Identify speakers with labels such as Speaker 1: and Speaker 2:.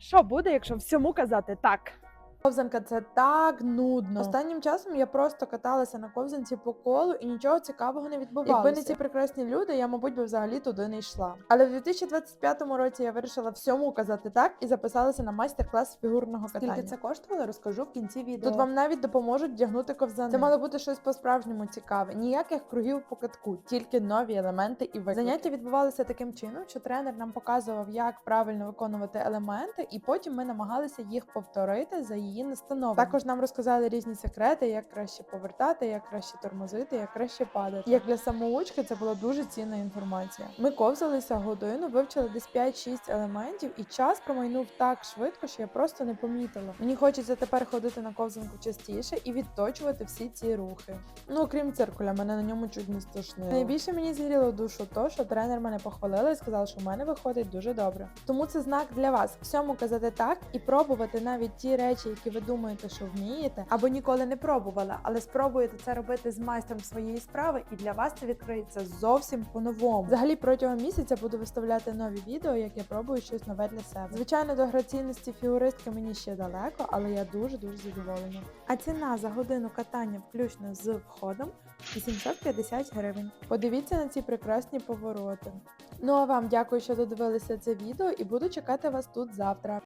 Speaker 1: Що буде, якщо всьому казати так?
Speaker 2: Ковзанка це так нудно. Останнім часом я просто каталася на ковзанці по колу і нічого цікавого не відбувалося. Якби не ці прекрасні люди, я, мабуть, би взагалі туди не йшла. Але в 2025 році я вирішила всьому казати так і записалася на майстер-клас фігурного катання.
Speaker 3: Скільки це коштувало, розкажу в кінці відео.
Speaker 2: Тут вам навіть допоможуть вдягнути ковзани. Це мало бути щось по-справжньому цікаве. Ніяких кругів по катку, тільки нові елементи і виклики. Заняття відбувалися таким чином, що тренер нам показував, як правильно виконувати елементи, і потім ми намагалися їх повторити за її настановами. Також нам розказали різні секрети, як краще повертати, як краще тормозити, як краще падати. Як для самоучки це була дуже цінна інформація. Ми ковзалися годину, вивчили десь 5-6 елементів, і час промайнув так швидко, що я просто не помітила. Мені хочеться тепер ходити на ковзанку частіше і відточувати всі ці рухи. Ну окрім циркуля, мене на ньому чуть не стошнило. Найбільше мені зігріло душу то, що тренер мене похвалила і сказала, що в мене виходить дуже добре. Тому це знак для вас всьому казати так і пробувати навіть ті речі, які ви думаєте, що вмієте, або ніколи не пробували, але спробуєте це робити з майстром своєї справи, і для вас це відкриється зовсім по-новому. Взагалі протягом місяця буду виставляти нові відео, як я пробую щось нове для себе. Звичайно, до граційності фігуристки мені ще далеко, але я дуже дуже задоволена. А ціна за годину катання, включно з входом, 850 гривень. Подивіться на ці прекрасні повороти. Ну а вам дякую, що додивилися це відео, і буду чекати вас тут завтра.